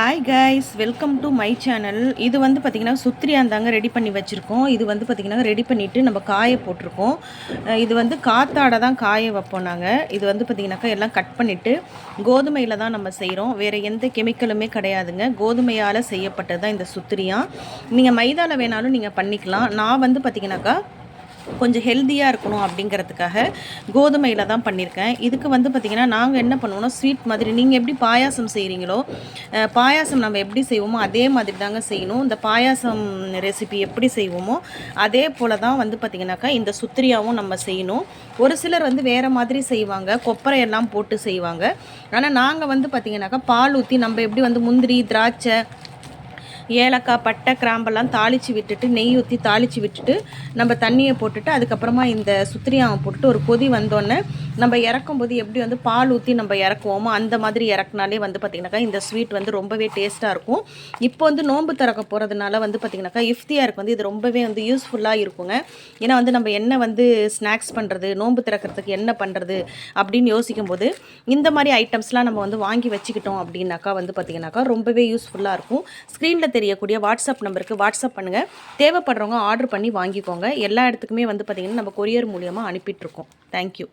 Hi guys welcome to my channel இது வந்து பார்த்திங்கன்னா சுத்திரியாந்தாங்க ரெடி பண்ணி வச்சுருக்கோம். இது வந்து பார்த்திங்கன்னா ரெடி பண்ணிவிட்டு நம்ம காய போட்டிருக்கோம். இது வந்து காத்தாட தான் காய வைப்போம் நாங்கள் இது வந்து பார்த்திங்கனாக்கா எல்லாம் கட் பண்ணிவிட்டு கோதுமையில் தான் நம்ம செய்கிறோம் வேறு எந்த கெமிக்கலுமே கிடையாதுங்க. கோதுமையால் செய்யப்பட்டது தான் இந்த சுத்திரியா நீங்கள் மைதாவில் வேணாலும் நீங்கள் பண்ணிக்கலாம். நான் வந்து பார்த்திங்கனாக்கா கொஞ்சம் ஹெல்த்தியாக இருக்கணும் அப்படிங்கிறதுக்காக கோதுமையில் தான் பண்ணியிருக்கேன். இதுக்கு வந்து பார்த்திங்கன்னா நாங்கள் என்ன பண்ணுவோம்னா ஸ்வீட் மாதிரி நீங்கள் எப்படி பாயாசம் செய்கிறீங்களோ பாயாசம் நம்ம எப்படி செய்வோமோ அதே மாதிரி தாங்க செய்யணும். இந்த பாயாசம் ரெசிபி எப்படி செய்வோமோ அதே போல் தான் வந்து பார்த்திங்கனாக்கா இந்த சுத்திரியாவும் நம்ம செய்யணும். ஒரு சிலர் வந்து வேறு மாதிரி செய்வாங்க கொப்பரை எல்லாம் போட்டு செய்வாங்க. ஆனால் நாங்கள் வந்து பார்த்திங்கனாக்கா பால் ஊற்றி நம்ம எப்படி வந்து முந்திரி திராட்சை ஏலக்காய் பட்டை கிராம்பெல்லாம் தாளித்து விட்டுட்டு நெய் ஊற்றி தாளித்து விட்டுட்டு நம்ம தண்ணியை போட்டுட்டு அதுக்கப்புறமா இந்த சுத்திரியாவை போட்டுட்டு ஒரு கொதி வந்தோடனே நம்ம இறக்கும்போது எப்படி வந்து பால் ஊற்றி நம்ம இறக்குவோமோ அந்த மாதிரி இறக்குனாலே வந்து பார்த்திங்கனாக்கா இந்த ஸ்வீட் வந்து ரொம்பவே டேஸ்ட்டாக இருக்கும். இப்போ வந்து நோன்பு திறக்க போகிறதுனால வந்து பார்த்திங்கனாக்கா இஃப்தியாருக்கு வந்து இது ரொம்பவே வந்து யூஸ்ஃபுல்லாக இருக்குங்க. ஏன்னா வந்து நம்ம என்ன வந்து ஸ்நாக்ஸ் பண்ணுறது நோன்பு திறக்கிறதுக்கு என்ன பண்ணுறது அப்படின்னு யோசிக்கும் போது இந்த மாதிரி ஐட்டம்ஸ்லாம் நம்ம வந்து வாங்கி வச்சுக்கிட்டோம் அப்படின்னாக்கா வந்து பார்த்திங்கனாக்கா ரொம்பவே யூஸ்ஃபுல்லாக இருக்கும். ஸ்க்ரீனில் தெரியக்கூடிய வாட்ஸ்அப் நம்பருக்கு வாட்ஸ்அப் பண்ணுங்கள் தேவைப்படுறவங்க ஆர்டர் பண்ணி வாங்கிக்கோங்க. எல்லா இடத்துக்குமே வந்து பார்த்திங்கன்னா நம்ம கொரியர் மூலியமாக அனுப்பிட்டுருக்கோம் தேங்க்யூ